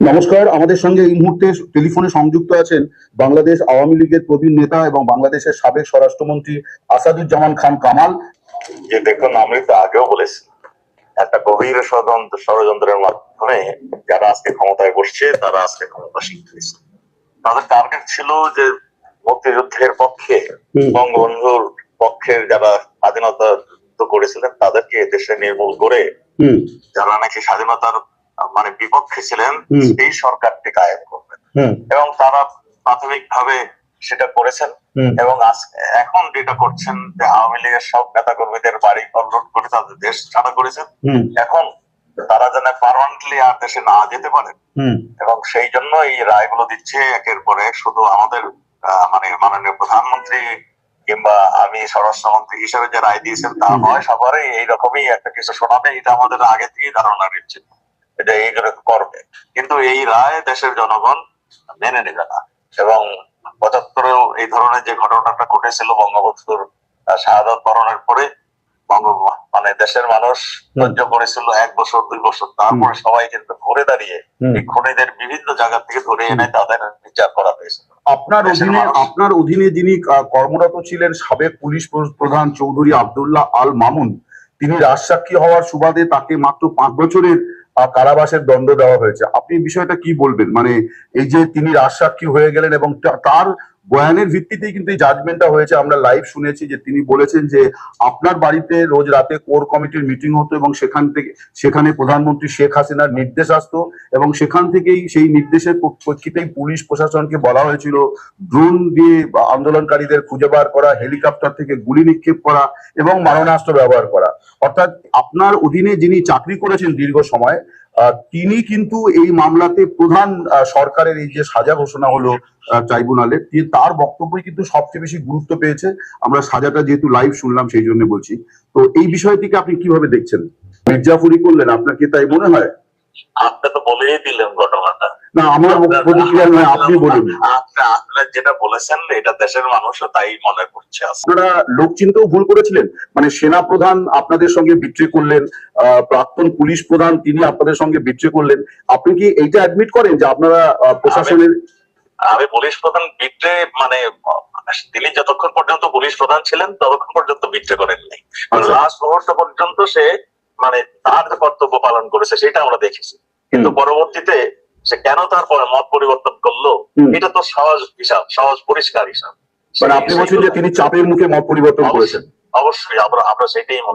নমস্কার আমাদের সঙ্গে এই মুহূর্তে টেলিফোনে সংযুক্ত আছেন বাংলাদেশ আওয়ামী লীগের প্রবীণ নেতা এবং বাংলাদেশের সাবেক স্বরাষ্ট্রমন্ত্রী আসাদুজ্জামান খান কামাল। যে দেখুন আমি তো আগেও বলেছি একটা গভীর ষড়যন্ত্র ষড়যন্ত্রের মাধ্যমে যারা আজকে ক্ষমতায় বসছে তারা আজকে ক্ষমতাসীন হয়েছে। তাদের টার্গেট ছিল যে মুক্তিযুদ্ধের পক্ষে বঙ্গবন্ধুর পক্ষের যারা স্বাধীনতা যুদ্ধ করেছিলেন তাদেরকে দেশে নির্মূল করে যারা নাকি স্বাধীনতার মানে বিপক্ষে ছিলেন। সেই সরকারটি কায়েম করবেন। এবং তারা প্রাথমিকভাবে সেটা করেছেন এবং এখন যেটা করছেন যে আওয়ামী লীগের সব নেতা কর্মীদের বাড়ি কলরোড করে তাদের দেশ ছাড়া করেছেন। এখন তারা যেন পারমানেন্টলি আর দেশে না যেতে পারে। এবং সেই জন্য এই রায়গুলো দিচ্ছে একের পরে শুধু আমাদের মানে মাননীয় প্রধানমন্ত্রী কিংবা আমি স্বরাষ্ট্রমন্ত্রী হিসেবে যে রায় দিয়েছেন তা নয় সবারই এইরকমই একটা কিছু শোনাবে। এটা আমাদের আগে থেকেই ধারণা রয়েছে। এটা এইগুলো করবে। কিন্তু এই রায় দেশের জনগণ মেনে নেবে না। এবং পঁচাত্তরেও এই ধরনের যে ঘটনাটা ঘটেছিল বঙ্গবন্ধুর শাহাদত বরণের পরে বঙ্গ মানে দেশের মানুষ সহ্য করেছিল এক বছর দুই বছর। তারপরে সবাই কিন্তু ঘুরে দাঁড়িয়ে। এই খুনিদের বিভিন্ন জায়গা থেকে ধরে এনে তাদের বিচার করা হয়েছে। আপনার অধীনে আপনার অধীনে যিনি কর্মরত ছিলেন সাবেক পুলিশ প্রধান চৌধুরী আব্দুল্লাহ আল মামুন তিনি রাজসাক্ষী হওয়ার সুবাদে তাকে মাত্র পাঁচ বছরের কারাবাসের দণ্ড দেওয়া হয়েছে। আপনি বিষয়টা কি বলবেন? মানে এই যে তিনি রাজসাক্ষী হয়ে গেলেন এবং তার বয়ানের ভিত্তিতেই কিন্তু এই জাজমেন্টটা হয়েছে। আমরা লাইভ শুনেছি যে তিনি বলেছেন যে আপনার বাড়িতে রোজ রাতে কোর কমিটির মিটিং হতো এবং সেখান থেকে সেখানে প্রধানমন্ত্রী শেখ হাসিনার নির্দেশ আসতো এবং সেখান থেকেই সেই নির্দেশের প্র- প্রেক্ষিতেই পুলিশ প্রশাসনকে বলা হয়েছিল ড্রোন দিয়ে আন্দোলনকারীদের খুঁজে বার করা হেলিকপ্টার থেকে গুলি নিক্ষেপ করা এবং মারণাস্ত্র ব্যবহার করা। অর্থাৎ আপনার অধীনে যিনি চাকরি করেছেন দীর্ঘ সময় তিনি কিন্তু এই মামলাতে প্রধান সরকারের এই যে সাজা ঘোষণা হলো ট্রাইব্যুনালের তার বক্তব্যই কিন্তু সবচেয়ে বেশি গুরুত্ব পেয়েছে। আমরা সাজাটা যেহেতু লাইভ শুনলাম, সেই জন্য বলছি। তো এই বিষয়টিকে আপনি কীভাবে দেখছেন? মির্জাফুরি করলেন আপনার কি তাই মনে হয়? আপনি তো বলেই দিলেন ঘটনাটা। না আমার প্রতিক্রিয়া নয় আপনি বলুন। আপনারা যেটা বলেছেন এটা দেশের মানুষও তাই মনে করছে আপনারা ভুল করেছিলেন। মানে সেনা প্রধান আপনাদের সঙ্গে বিট্রে করলেন প্রাক্তন পুলিশ প্রধান তিনি আপনাদের সঙ্গে বিট্রে করলেন। আপনি কি এইটা অ্যাডমিট করেন যে আপনারা প্রশাসনের আমি পুলিশ প্রধান বিট্রে মানে তিনি যতক্ষণ পর্যন্ত পুলিশ প্রধান ছিলেন ততক্ষণ পর্যন্ত বিট্রে করেননি। আচ্ছা। লাস্ট মুহূর্ত পর্যন্ত সে মানে তার যে কর্তব্য পালন করেছে সেটা আমরা দেখেছি। কিন্তু পরবর্তীতে সে কেন তারপরে মত পরিবর্তন করল? এটা তো সহজ হিসাব সহজ পরিষ্কার হিসাব। মানে আপনি বলছেন যে তিনি চাপের মুখে মত পরিবর্তন করেছেন। অবশ্যই আমরা আমরা সেটাই মনে